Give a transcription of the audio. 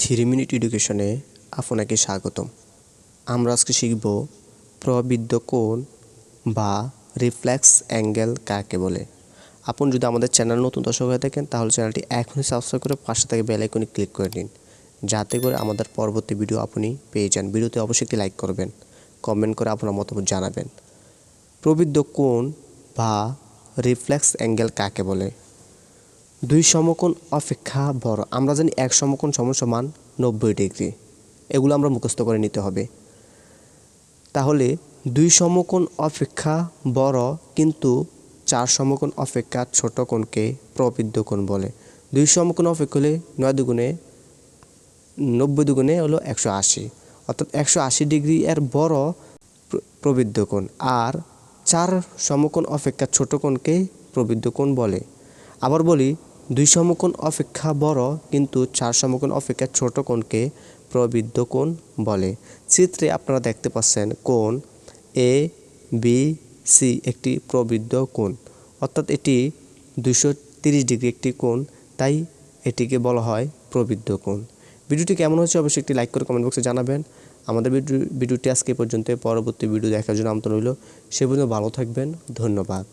Three minute এডুকেশনে আপনাকে স্বাগতম। আমরা আজকে শিখব প্রবৃদ্ধ কোণ বা রিফ্লেক্স অ্যাঙ্গেল কাকে বলে। আপনি যদি আমাদের চ্যানেল নতুন দর্শক হয়ে থাকেন, তাহলে চ্যানেলটি এখনই সাবস্ক্রাইব করে পাশে থেকে বেল আইকনে ক্লিক করে নিন যাতে করে আমাদের পরবর্তী ভিডিও আপনি পেয়ে যান। ভিডিওতে অবশ্যই একটি লাইক করবেন, কমেন্ট করে আপনার মতামত জানাবেন। প্রবৃদ্ধ কোণ বা রিফ্লেক্স অ্যাঙ্গেল কাকে বলে? দুই সমকোণ অপেক্ষা বড় আমরা জানি এক সমকোণ সমান সমান নব্বই ডিগ্রি। এগুলো আমরা মুখস্থ করে নিতে হবে। তাহলে দুই সমকোণ অপেক্ষা বড় কিন্তু চার সমকোণ অপেক্ষা ছোট কোণকে প্রবৃদ্ধ কোণ বলে। দুই সমকোণ অপেক্ষা হলে নয় দুগুণে, নব্বই দুগুণে হলো একশো আশি। অর্থাৎ একশো আশি ডিগ্রি এর বড় প্রবৃদ্ধ কোণ। আর চার সমকোণ অপেক্ষা ছোট কোণকে প্রবৃদ্ধ কোণ বলে। আবার বলি দুই সমকোণ অপেক্ষা বড়, কিন্তু চার সমকোণ অপেক্ষা ছোট কোণকে প্রবৃদ্ধ কোণ বলে। চিত্রে আপনারা দেখতে পাচ্ছেন কোণ এ বি সি একটি প্রবৃদ্ধ কোণ। অর্থাৎ এটি দুশো তিরিশ ডিগ্রি একটি কোণ, তাই এটিকে বলা হয় প্রবৃদ্ধ কোণ। ভিডিওটি কেমন হচ্ছে অবশ্যই একটি লাইক করে কমেন্ট বক্সে জানাবেন। আমাদের ভিডিও ভিডিওটি আজকে পর্যন্ত, পরবর্তী ভিডিও দেখার জন্য আমন্ত্রণ রইল। সে পর্যন্ত ভালো থাকবেন, ধন্যবাদ।